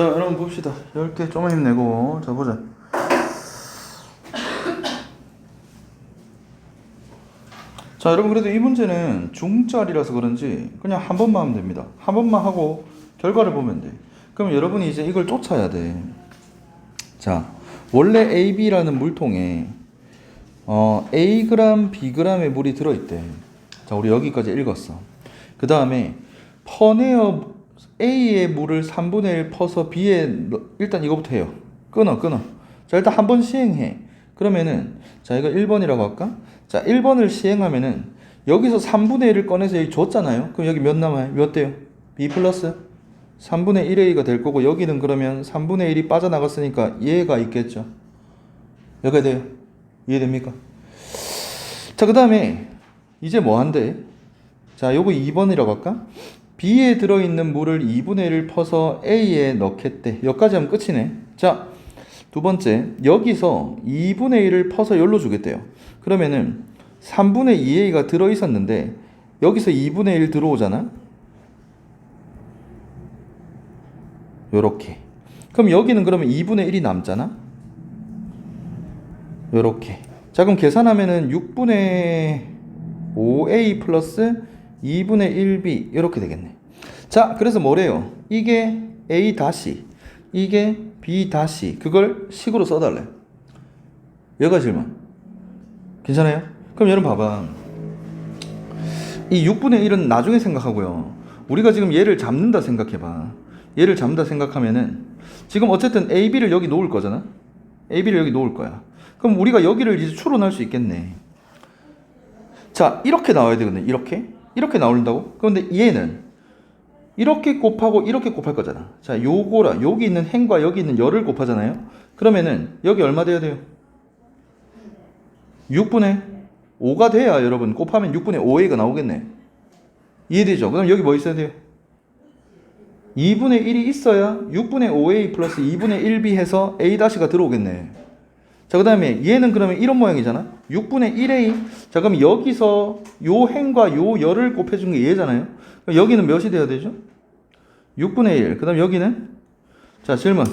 자 여러분 봅시다. 10개 좀 힘내고 자 보자. 자 여러분 그래도 이 문제는 중짜리라서 그런지 그냥 한 번만 하면 됩니다. 한 번만 하고 결과를 보면 돼. 그럼 여러분이 이제 이걸 쫓아야 돼자 원래 AB라는 물통에 어, Ag, Bg의 물이 들어있대. 자 우리 여기까지 읽었어. 그 다음에 퍼내어 A의 물을 3분의 1 퍼서 B에 넣- 일단 이거부터 해요. 끊어 끊어. 자 일단 한 번 시행해. 그러면은 자 이거 1번이라고 할까? 자 1번을 시행하면은 여기서 3분의 1을 꺼내서 여기 줬잖아요. 그럼 여기 몇 남아요? 몇 돼요? B 플러스 3분의 1A가 될 거고 여기는 그러면 3분의 1이 빠져나갔으니까 얘가 있겠죠. 여기가 돼요. 이해됩니까? 자 그 다음에 이제 뭐 한대? 자 요거 2번이라고 할까? B에 들어있는 물을 2분의 1을 퍼서 A에 넣겠대. 여기까지 하면 끝이네. 자, 두 번째. 여기서 2분의 1을 퍼서 열로 주겠대요. 그러면은 3분의 2A가 들어있었는데 여기서 2분의 1 들어오잖아? 요렇게. 그럼 여기는 그러면 2분의 1이 남잖아? 요렇게. 자, 그럼 계산하면은 6분의 5A 플러스 2분의 1B 이렇게 되겠네. 자, 그래서 뭐래요? 이게 A 다시, 이게 B 다시, 그걸 식으로 써달래. 여기가 질문. 괜찮아요? 그럼 여러분 봐봐. 이 6분의 1은 나중에 생각하고요. 우리가 지금 얘를 잡는다 생각해봐. 얘를 잡는다 생각하면은 지금 어쨌든 A, B를 여기 놓을 거잖아? A, B를 여기 놓을 거야. 그럼 우리가 여기를 이제 추론할 수 있겠네. 자, 이렇게 나와야 되거든. 이렇게. 이렇게 나온다고? 그런데 얘는 이렇게 곱하고 이렇게 곱할 거잖아. 자, 요거라 여기 있는 행과 여기 있는 열을 곱하잖아요. 그러면은 여기 얼마 돼야 돼요? 6분의 5가 돼야 여러분 곱하면 6분의 5a가 나오겠네. 이해되죠? 그럼 여기 뭐 있어야 돼요? 2분의 1이 있어야 6분의 5a 플러스 2분의 1b 해서 a-가 들어오겠네. 자, 그 다음에 얘는 그러면 이런 모양이잖아. 6분의 1a. 자, 그럼 여기서 요 행과 요 열을 곱해준 게 얘잖아요. 여기는 몇이 돼야 되죠? 6분의 1. 그 다음 여기는? 자, 질문.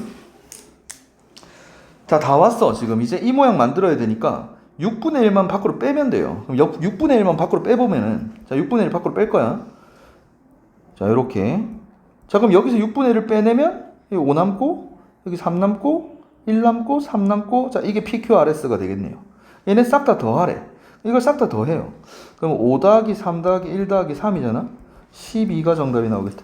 자, 다 왔어. 지금 이제 이 모양 만들어야 되니까 6분의 1만 밖으로 빼면 돼요. 그럼 역- 6분의 1만 밖으로 빼보면은, 자, 6분의 1 밖으로 뺄 거야. 자, 요렇게. 자, 그럼 여기서 6분의 1을 빼내면, 여기 5 남고, 여기 3 남고, 1 남고, 3 남고, 자, 이게 PQRS가 되겠네요. 얘네 싹 다 더하래. 이걸 싹 다 더해요. 그럼 5 더하기 3 더하기 1 더하기 3이잖아? 12가 정답이 나오겠다.